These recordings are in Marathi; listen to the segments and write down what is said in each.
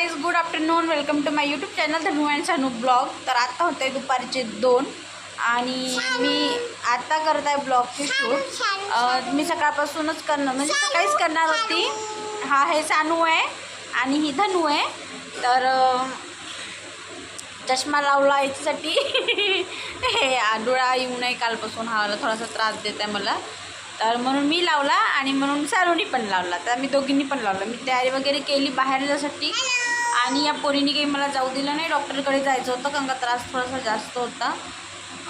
Guys good afternoon welcome to my YouTube channel Dhanu and Sanu blog तर आता होते दुपारचे दोन आणि मी आता करत आहे ब्लॉगची शूट मी सकाळपासूनच करणार म्हणजे सकाळीच करणार होती. हा हे सानू आहे आणि ही धनू आहे. तर चष्मा लावला याच्यासाठी. हे डोळा येऊ नये कालपासून हा थोडासा त्रास देत आहे मला. तर म्हणून मी लावला आणि म्हणून सारोनी पण लावला. तर आम्ही दोघींनी पण लावला. मी तयारी वगैरे केली बाहेर जासाठी आणि या पोरीने काही मला जाऊ दिलं नाही. डॉक्टरकडे जायचं होतं. कारण का त्रास थोडासा जास्त होता.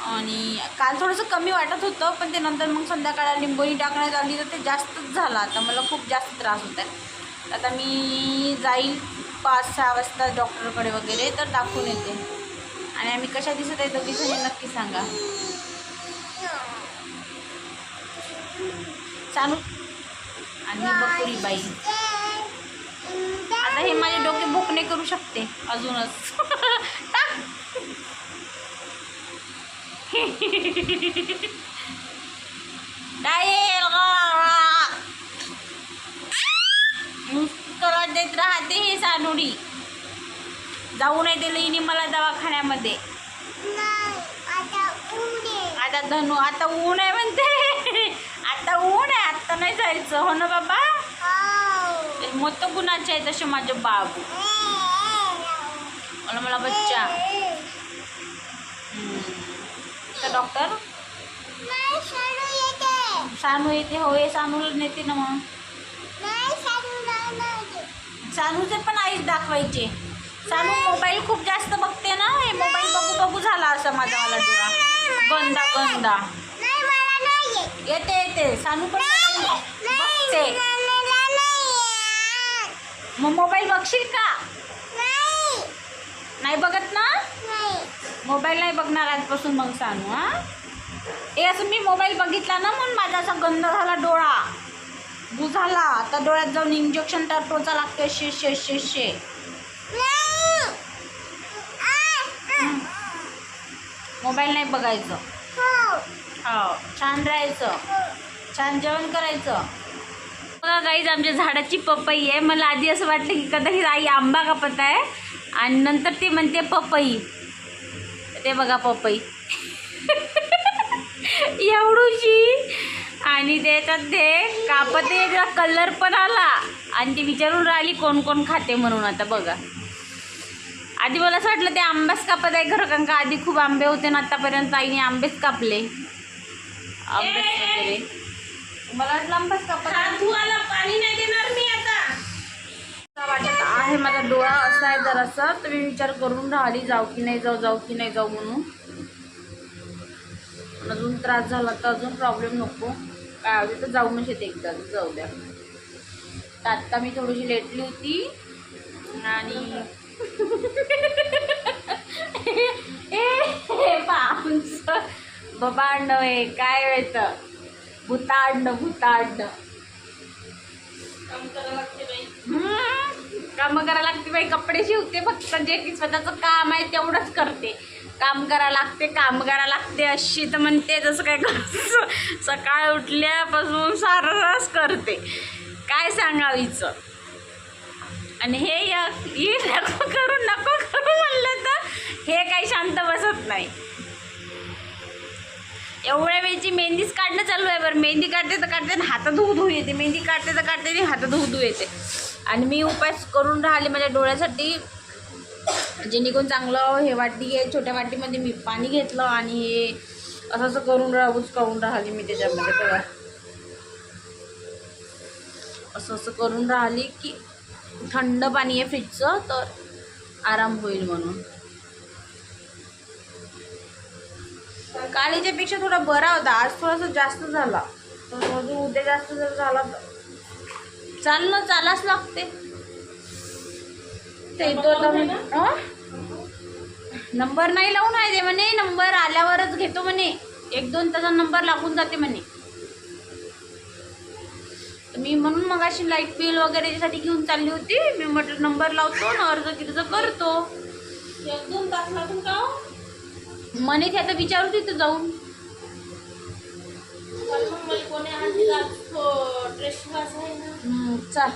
आणि काल थोडंसं कमी वाटत होतं पण ते नंतर मग संध्याकाळला लिंबोनी टाकण्यात आली तर ते जास्तच झालं. आता मला खूप जास्त त्रास होत आहे आता मी जाईल पाच सहा वाजता डॉक्टरकडे वगैरे तर दाखवून येते. आणि आम्ही कशा दिसत आहे दोघीजणी नक्की सांगा. चालू. आणि बकुरी बाई. आता हे माझे डोके बोकणे करू शकते अजूनच. नुसतं देत राहते हे सानुडी. जाऊ नाही दिलं हिने मला दवाखान्यामध्ये. आता धनू आता ऊन आहे म्हणते. ऊन आहे. आता नाही जायचं. हो ना बाबा? मोठ गुणाचे आहे? तसे माझे बाबू. मला मला बच्चा. तर डॉक्टर? सानू येते. हो हे सानूला नेते ना मग. सानूचे पण आईच दाखवायचे. सानू मोबाईल खूप जास्त बघते ना. हे मोबाईल बघू बघू झाला असं माझा मला डोळा. गंदा गंदा. येते येते. सानू पण बघते. मग मोबाईल बघशील का? नाही बघत ना? मोबाईल नाही बघणार आजपासून मग सानू हा? हे असं मी मोबाईल बघितला ना म्हणून माझा असा गंध झाला डोळा. बू झाला. आता डोळ्यात जाऊन इंजेक्शन तर टोचा लागतोय शे शे शे शे. मोबाईल नाही बघायचं. हो. छान राहायचं. छान जेवण करायचं. बघा गाईज आमच्या झाडाची पपई आहे. मला आधी असं वाटलं की कदाचित आई आंबा कापत आहे. आणि नंतर ती म्हणते पपई. ते बघा पपई. एवढूशी. आणि त्याच्यात ते कापते त्याचा कलर पण आला. आणि ती विचारून राहिली कोण कोण खाते म्हणून आता बघा. आधी मला असं वाटलं ते आंब्याच कापत आहे खरं कारण का आधी खूप आंबे होते ना आत्तापर्यंत आईने आंबेच कापले. आंबेच वगैरे. मला वाटलं आंबाच. पाणी नाही देणार मी आता. वाटत आहे माझा डोळा असा आहे जरासा तर मी विचार करून राहिली जाऊ की नाही जाऊ जाऊ की नाही जाऊ म्हणून. अजून त्रास झाला तर अजून प्रॉब्लेम नको. काय हवी तर जाऊनच येते एकदा जाऊ द्या. तर आत्ता मी थोडीशी लेटली होती. आणि बबांड हे काय व्हायचं? भूतांड भूतांड. काम करायला लागते बाई. कपडे शिवते फक्त. जे की स्वतःचं काम आहे तेवढंच करते. काम करायला लागते काम करायला लागते. अशी तर म्हणते जसं काय सकाळ उठल्यापासून सारस करते. काय सांगावीचं? आणि हे या ही नको करू नको करू म्हणलं तर हे काही शांत बसत नाही. एवढ्या वेळची मेहंदीच काढणं चालू आहे बरं मेहंदी काढते तर काढते आणि हातात धुऊ धुऊ येते. मेहंदी काढते तर काढते आणि हातात धुऊ धुऊ येते. आणि मी उपास करून राहिले माझ्या डोळ्यासाठी. जेणेकरून चांगलं हे वाटी आहे छोट्या वाटीमध्ये मी पाणी घेतलं आणि हे असं असं करून राहूच करून राहिली मी त्याच्यामध्ये तेव्हा. असं असं करून राहिली की थंड पाणी आहे फ्रीजचं तर आराम होईल म्हणून. काल याच्यापेक्षा थोडा बरा होता. आज थोडासा जास्त झाला. अजून उद्या जास्त जर झाला तर चालणं चालाच लागते. ते? नंबर नाही लावून आहे ते म्हणे. नंबर आल्यावरच घेतो म्हणे. एक दोन तासा नंबर लागून जाते म्हणे. मी म्हणून मग अशी लाइट बिल वगैरे याच्यासाठी घेऊन चालली होती. मी म्हटलं नंबर लावतो ना अर्ज कितीचं करतो. एक दोन तास लागून का हो? म्हणे ते आता विचारू तिथं जाऊन. हम्म, चाल.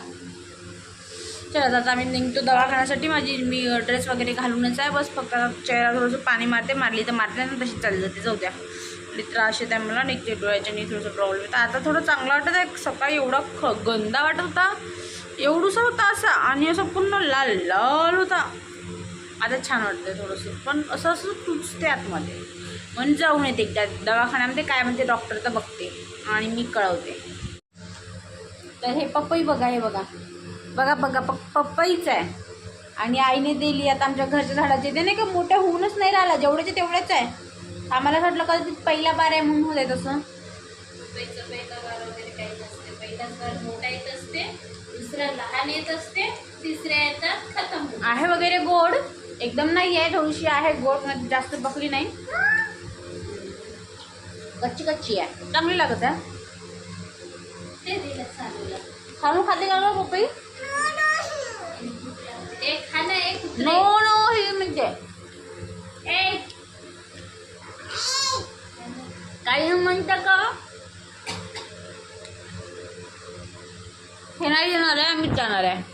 आता आम्ही निघतो दवाखान्यासाठी. माझी मी ड्रेस वगैरे घालूनच आहे. बस फक्त चेहरा थोडंसं पाणी मारते. मारली तर मारते ना तशी चालली जाते. जाऊ द्या. त्रास येत आहे मला. निघते डोळ्याच्या नी थोडंसं प्रॉब्लेम येतं आता थोडं चांगलं वाटत आहे. सकाळी एवढा ख गंदा वाटत होता. एवढूसा होता असा. आणि असं पूर्ण लाल लाल होता. आता छान वाटतं थोडंसं. पण असं असं टुचते आतमध्ये. म्हणून जाऊन येते एकदा. दवाखान्यामध्ये काय म्हणते डॉक्टर तर बघते. आणि मी कळवते. तर हे पपई बघा हे बघा. बघा बघा प पपईच आहे. आणि आईने दिली आता आमच्या घरच्या झाडाचे. ते नाही का मोठ्या होऊनच नाही राहिला. जेवढ्याचे तेवढेच आहे. आम्हाला वाटलं कदाचित पहिला बार आहे म्हणून होत आहे तसं. येत असते. दुसरा लहान येत असते. तिसऱ्या येतात खतम होतात. आहे वगैरे गोड. एकदम नाही आहे थोडीशी आहे गोड जास्त बकली नाही. कच्ची कच्ची आहे. चांगली लागत आहे. ते दिलं खाते का पपई. नो नो हे म्हणजे. काही म्हणतं का? हे नाही येणार आहे आम्हीच जाणार आहे.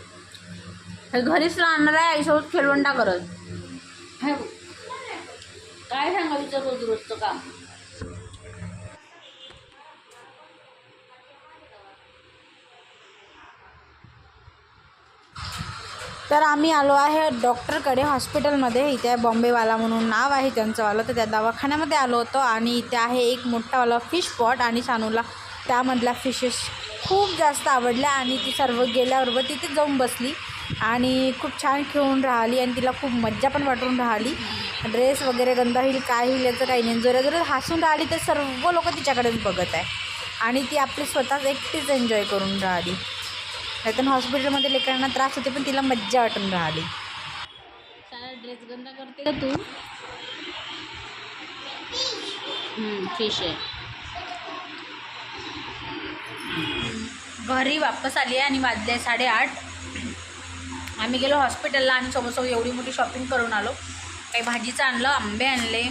हे घरीच राहणार आहे आईसोबत हे बघ. काय सांगायचं रोज रोजचं काम? तर आम्ही आलो आहे डॉक्टरकडे हॉस्पिटलमध्ये. इथे आहे बॉम्बेवाला म्हणून नाव आहे त्यांचंवालं तर त्या दवाखान्यामध्ये आलो होतो आणि इथे आहे एक मोठावाला फिश पॉट आणि सानूला त्यामधल्या फिशेस खूप जास्त आवडल्या आणि ती सर्व गेल्याबरोबर तिथे जाऊन बसली. आणि खूप छान खेळून राहिली आणि तिला खूप मज्जा पण वाटून राहिली. ड्रेस वगैरे गंदा होईल काय होईल याचं काही नाही. जरा जोरात हसून राहिली तर सर्व लोक तिच्याकडेच बघत आहे. आणि ती आपली स्वतःच एकटीच एन्जॉय करून राहिली. नाहीतर हॉस्पिटलमध्ये लेकरांना त्रास होते पण तिला मज्जा वाटून राहिली. सारा ड्रेस गंदा करते का तू? फिश आहे. घरी वापस आली आहे आणि वाजले साडेआठ. आम्ही गेलो हॉस्पिटलला आणि सोबत एवढी मोठी शॉपिंग करून आलो. काही भाजीचं आणलं आंबे आणले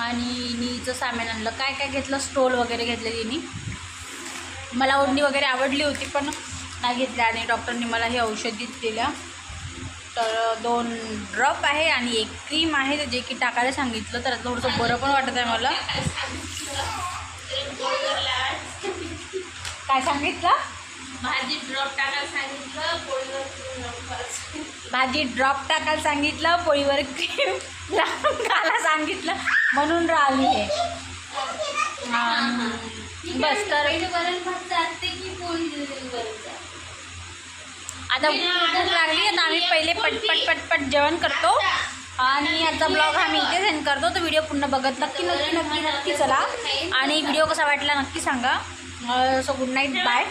आणि नीचं सामान आणलं. काय काय घेतलं? स्टोल वगैरे घेतले तिने मला ओढणी वगैरे आवडली होती पण नाही घेतल्या आणि डॉक्टरनी मला हे औषध दिलं तर दोन ड्रॉप आहे आणि एक क्रीम आहे जे की टाकायला सांगितलं तर थोडंसं बरं पण वाटत आहे मला. काय सांगितलं? भाजी ड्रॉप टाकायला सांगितलं पोळीवर भाजी ड्रॉप टाकायला सांगितलं पोळीवर क्रीम घाला सांगितलं. म्हणून राहिली हे. हां. बस तर पहिले वरण भात असते की पोळी वरण आता भूक लागली आता आम्ही पहिले पटपट पटपट जेवण करतो. आणि याचा ब्लॉग आम्ही इथे सेंड करतो. तर व्हिडिओ पुन्हा बघत नक्की नक्की नक्की नक्की चला. आणि व्हिडिओ कसा वाटला नक्की सांगा. So good night bye